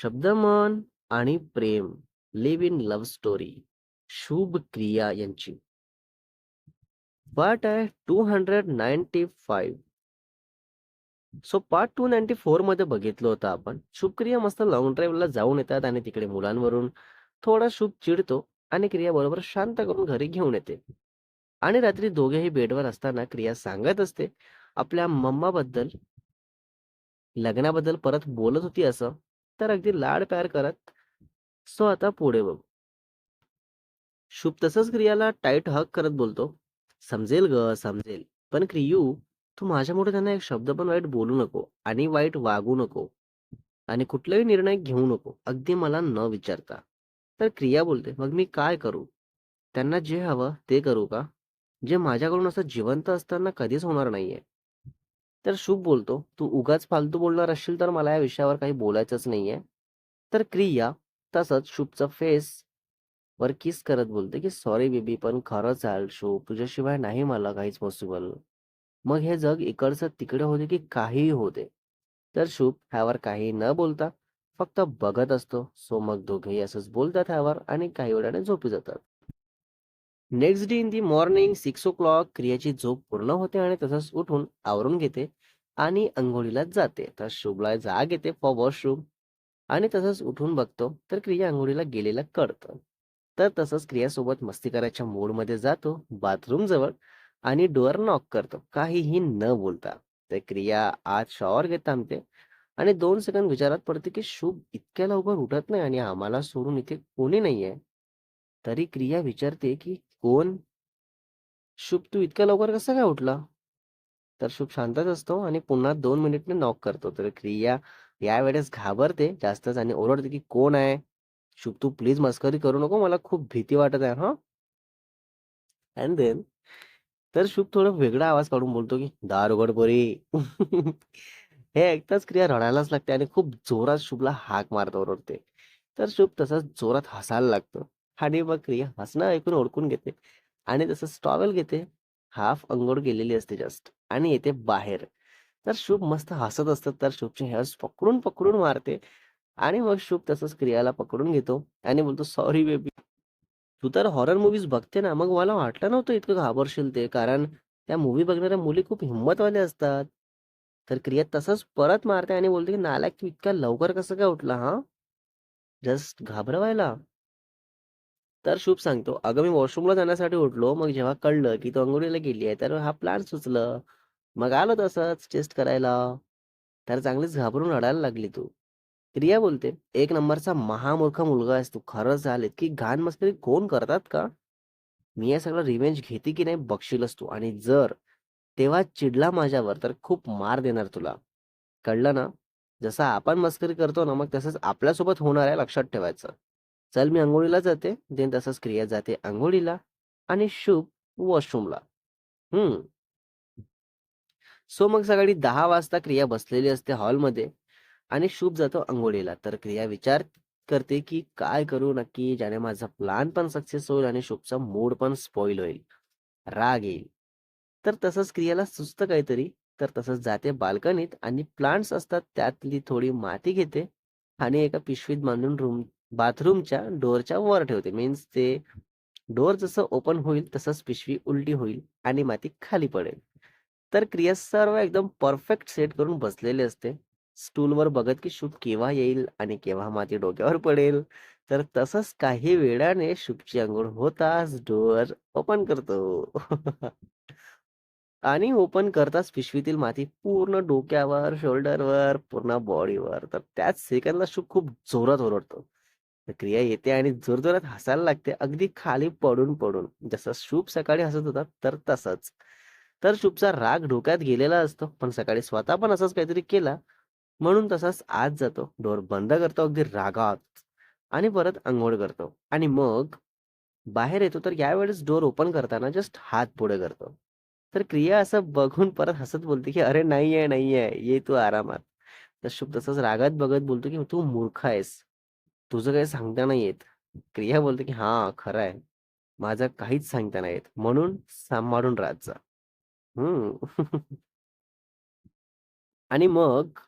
शब्दमन आणि Prem live in love story Shubh Kriya यांची. Part आहे two hundred ninety five so part two ninety फोरमध्ये बघितलं होतं आपण. शुभक्रिया मस्त लॉंग ड्राईव्हला जाऊन येतात आणि तिकडे मुलांवरून थोडा शुभ चिडतो आणि क्रिया बरोबर शांत करून घरी घेऊन येते. आणि रात्री दोघेही बेडवर असताना क्रिया सांगत असते. आपल्या मम्माबद्दल लग्नाबद्दल परत बोलत होती असं. तर अगदी लाड प्यार करत सो आता पुढे बघू. शुभ तसंच क्रियाला टाईट हक करत बोलतो. समजेल ग समजेल. पण क्रियू तू माझ्यामुळे त्यांना एक शब्द पण वाईट बोलू नको आणि वाईट वागू नको आणि कुठलाही निर्णय घेऊ नको. अगदी मला न विचारता. तर क्रिया बोलते मग मी काय करू? त्यांना जे हवं ते करू का? जे माझ्याकडून असं जिवंत असताना कधीच होणार नाहीये. तर शुभ बोलतो. तू उगाच फालतू बोलणार असशील तर मला या विषयावर काही बोलायचंच नाहीये. तर क्रिया तसंच शुभचा फेस वर किस करत बोलते की सॉरी बेबी पण खरंच चाल शुभ. तुझ्याशिवाय नाही मला काहीच पॉसिबल मग हे जग इकडचं तिकडे होते की काहीही होते. तर शुभ ह्यावर काही न बोलता फक्त बघत असतो. सो मग दोघेही असंच बोलतात ह्यावर आणि काही वेळाने झोपी जातात. Next day in the morning six o'clock क्रियाची झोप पूर्ण होते आणि तसंच उठून आवरून घेते आणि अंघोळीला जाते. तर शुभला जाग येते फॉर वॉशरूम आणि तसंच उठून बघतो तर क्रिया अंघोळीला गेलेला कळतं तर तसंच क्रियासोबत मस्ती करायच्या मूडमध्ये जातो बाथरूम जवळ आणि डोअर नॉक करतो. काहीही न बोलता. तर क्रिया आज शॉवर घेत थांबते आणि दोन सेकंद विचारात पडते की शुभ इतक्या लवकर उठत नाही आणि आम्हाला सोडून इथे कोणी नाहीये. तरी क्रिया विचारते की कोण? शुभ तू इतक्या लवकर कसा काय उठला? तर शुभ शांतच असतो आणि पुन्हा दोन मिनिटने नॉक करतो. तर क्रिया यावेळेस घाबरते जास्तच आणि ओरडते की कोण आहे? शुभ तू प्लीज मस्करी करू नको मला खूप भीती वाटत आहे हा? अँड देन तर शुभ थोडं वेगळा आवाज काढून बोलतो की दार उघड पोरी. हे ऐकताच क्रिया रडायलाच लागते आणि खूप जोरात शुभला हाक मारतो ओरडते. तर शुभ तसंच जोरात हसायला लागतो. आणि मग क्रिया हसणं ऐकून ओळखून घेते. आणि तसंच टॉवेल घेते हाफ अंघोळ गेलेली असते जस्ट आणि येते बाहेर. तर शुभ मस्त हसत असतात तर शुभचे हेअर्स पकडून पकडून मारते. आणि मग शुभ तसंच क्रियाला पकडून घेतो आणि बोलतो सॉरी बेबी तू तर हॉरर मूवीज बघते ना मग मला वाटलं नव्हतं इतकं घाबरशील ते कारण त्या मूवी बघणाऱ्या मुली खूप हिंमतवाल्या असतात. तर क्रिया तसंच परत मारते आणि बोलते की नालायक तू इतक्या लवकर कसं काय उठला हा? जस्ट घाबरवायला. तर शुभ सांगतो. अगं मी वॉशरूमला जाण्यासाठी उठलो मग जेव्हा कळलं की तो अंघोळीला गेली आहे तर हा प्लॅन सुचलं. मग आलो तसंच टेस्ट करायला. तर चांगलीच घाबरून रडायला लागली तू. क्रिया बोलते एक नंबरचा महामूर्ख मुलगा आहेस तू खरंच झालेत की घाण मस्करी कोण करतात का? मी या सगळं रिव्हेंज घेते की नाही बघशीलच तू. आणि जर तेव्हा चिडला माझ्यावर तर खूप मार देणार तुला. कळलं ना? जसं आपण मस्करी करतो ना मग तसंच आपल्यासोबत होणार आहे लक्षात ठेवायचं. चल मी अंघोळीला जाते देन तसंच क्रिया जाते आंघोळीला आणि शुभ वॉशरूमला. हम्म. सो मग सकाळी दहा वाजता क्रिया बसलेली असते हॉलमध्ये आणि शुभ जातो आंघोळीला. तर क्रिया विचार करते की काय करू नक्की ज्याने माझा प्लान पण सक्सेस होईल आणि शुभचा मूड पण स्पॉइल होईल. राग येईल. तर तसंच क्रियाला सुचतं काहीतरी तर तसंच जाते बाल्कनीत आणि प्लांट्स असतात त्यातली थोडी माती घेते आणि एका पिशवीत बांधून रूम बाथरूमच्या डोअरच्या वर ठेवते. मीन्स ते डोअर जसं ओपन होईल तसंच पिशवी उलटी होईल आणि माती खाली पडेल. तर क्रिया सर्व एकदम परफेक्ट सेट करून बसलेले असते. स्टूलवर बघत की शुभ केव्हा येईल आणि केव्हा माती डोक्यावर पडेल. तर तसंच काही वेळाने शुभची अंघोळ होताच डोअर ओपन करतो. आणि ओपन करताच पिशवीतील माती पूर्ण डोक्यावर शोल्डरवर पूर्ण बॉडीवर. तर त्याच सेकंदला शुभ खूप जोरात ओरडतो. तर क्रिया येते आणि जोरजोरात हसायला लागते. अगदी खाली पडून पडून. जसं शुभ सकाळी हसत होता तर तसंच. तर शुभचा राग डोक्यात गेलेला असतो पण सकाळी स्वतः पण असंच काहीतरी केला म्हणून तसाच आत जातो. डोर बंद करतो अगदी रागात. आणि परत अंघोळ करतो. आणि मग बाहेर येतो तर यावेळेस डोर ओपन करताना जस्ट हात पुढे करतो. तर क्रिया असं बघून परत हसत बोलते की अरे नाही आहे नाही आहे ये तू आरामात. तर शुभ तसंच रागात बघत बोलतो की तू मूर्ख आहेस. तुझं काही सांगता नाही येत. क्रिया बोलते की हा खरं आहे. माझं काहीच सांगता नाही येत. म्हणून सांभाळून राहत जा हम्म आणि मग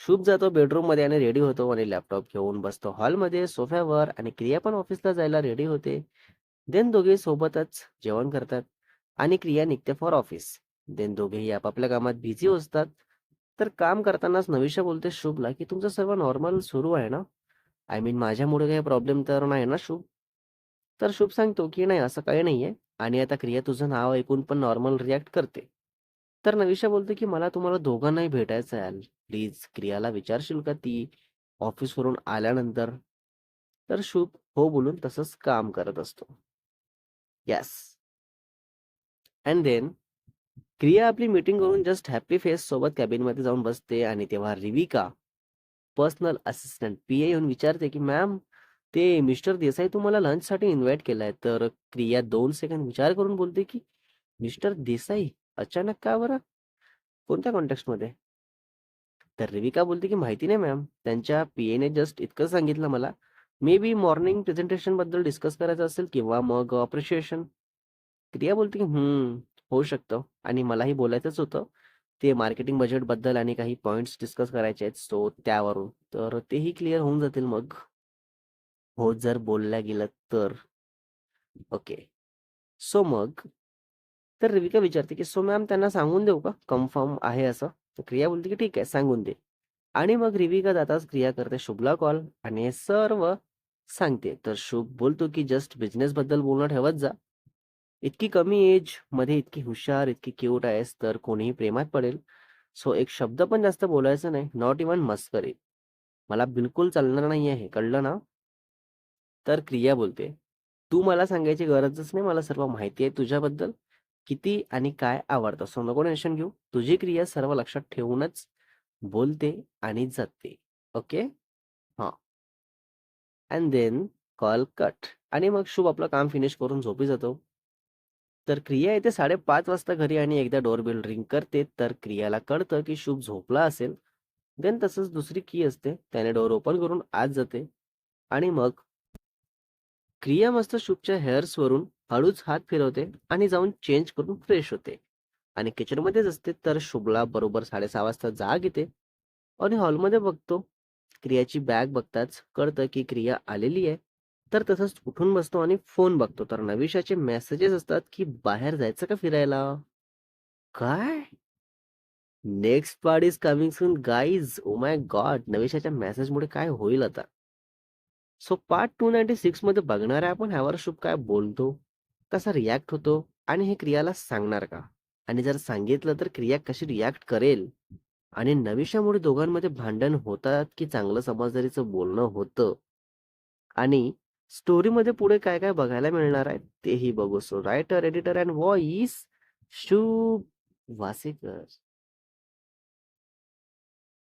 शुभ जातो बेडरूममध्ये आणि रेडी होतो आणि लॅपटॉप घेऊन बसतो. हॉलमध्ये सोफ्यावर आणि क्रिया पण ऑफिसला जायला रेडी होते. देन दोघे सोबतच जेवण करतात आणि क्रिया निघते फॉर ऑफिस. देन दोघेही आपापल्या कामात बिझी असतात. तर काम करतानाच नविशा बोलते शुभला की तुमचं सर्व नॉर्मल सुरू आहे ना? आय मीन माझ्यामुळे काही प्रॉब्लेम तर नाही ना शुभ. तर शुभ सांगतो की नाही असं काही नाहीये. आणि आता क्रिया तुझं नाव ऐकून पण नॉर्मल रिॲक्ट करते. तर नविशा बोलते की मला तुम्हाला दोघांनाही भेटायचं आहे प्लीज क्रियाला विचारशील का ती ऑफिसवरून आल्यानंतर? तर शुभ हो बोलून तसंच काम करत असतो. यस. अँड देन क्रिया आपली मीटिंग करून जस्ट हॅपी फेस सोबत कॅबिनमध्ये जाऊन बसते आणि तेव्हा Rivika personal assistant P A येऊन विचारते की मॅम ते मिस्टर देसाई तुम्हाला लंचसाठी इन्व्हाइट केलाय. तर क्रिया दोन सेकंड विचार करून बोलते की मिस्टर देसाई अचानक का बरं? कोणत्या कॉन्टेक्स्टमध्ये तर रविका बोलते की माहिती नाही मॅम. त्यांच्या पी एने जस्ट इतकं सांगितलं मला. मे बी मॉर्निंग प्रेझेंटेशनबद्दल डिस्कस करायचं असेल किंवा मग अप्रिशिएशन क्रिया बोलते की हम्म होऊ शकतं. आणि मलाही बोलायचंच होतं. ते मार्केटिंग बजेटबद्दल आणि काही पॉईंट्स डिस्कस करायचे आहेत सो त्यावरून. तर तेही क्लिअर होऊन जातील मग. हो जर बोलल्या गेलं तर. ओके सो मग तर रिविका विचारते की सो मॅम त्यांना सांगून देऊ का? कन्फर्म आहे असं? तर क्रिया बोलते की ठीक आहे सांगून दे. आणि मग रिविका जाताच क्रिया करते शुभला कॉल आणि हे सर्व सांगते. तर शुभ बोलतो की जस्ट बिझनेस बद्दल बोलणं ठेवत जा. इतकी कमी एजमध्ये इतकी हुशार इतकी क्यूट आहेस तर कोणीही प्रेमात पडेल. सो एक शब्द पण जास्त बोलायचा नाही. नॉट इवन मस्करी. मला बिलकुल चालणार नाही आहे कळलं ना? तर क्रिया बोलते. तू मला सांगायची गरजच नाही. मला सर्व माहिती आहे तुझ्याबद्दल. किती आणि काय आवडतं? सो नको टेन्शन घेऊ. तुझी क्रिया सर्व लक्षात ठेवूनच बोलते आणि जाते ओके हां. अँड देन कॉल कट आणि मग शुभ आपलं काम फिनिश करून झोपी जातो. तर क्रिया येते साडेपाच वाजता घरी आणि एकदा डोरबेल रिंग करते. तर क्रियाला कळतं की शुभ झोपला असेल. देन तसंच दुसरी की असते. त्याने डोर ओपन करून आत जाते. आणि मग क्रिया मस्त शुभच्या हेअर्स वरून हळूच हात फिरवते आणि जाऊन चेंज करून फ्रेश होते. आणि किचनमध्येच असते. तर शुभला बरोबर साडेसहा वाजता जाग येते. आणि हॉलमध्ये बघतो. क्रियाची बॅग बघताच कळतं की क्रिया आलेली आहे. तर तसंच उठून बसतो आणि फोन बघतो. तर नविशाचे मेसेजेस असतात की बाहेर जायचं का फिरायला? काय? Next part is coming soon. Guys oh my God नविशाच्या मेसेजमुळे काय होईल आता? सो पार्ट टू नाईन्टी सिक्समध्ये बघणार आहे आपण ह्यावर शुभ काय बोलतो? कसा रिॲक्ट होतो? आणि हे क्रियाला सांगणार का? आणि जर सांगितलं तर क्रिया कशी रिॲक्ट करेल? आणि नविशामुळे दोघांमध्ये भांडण होतात की चांगलं समजदारीचं बोलणं होतं? आणि स्टोरीमध्ये पुढे काय काय बघायला मिळणार आहे तेही बघू so writer editor and voice Shubh Wasekar.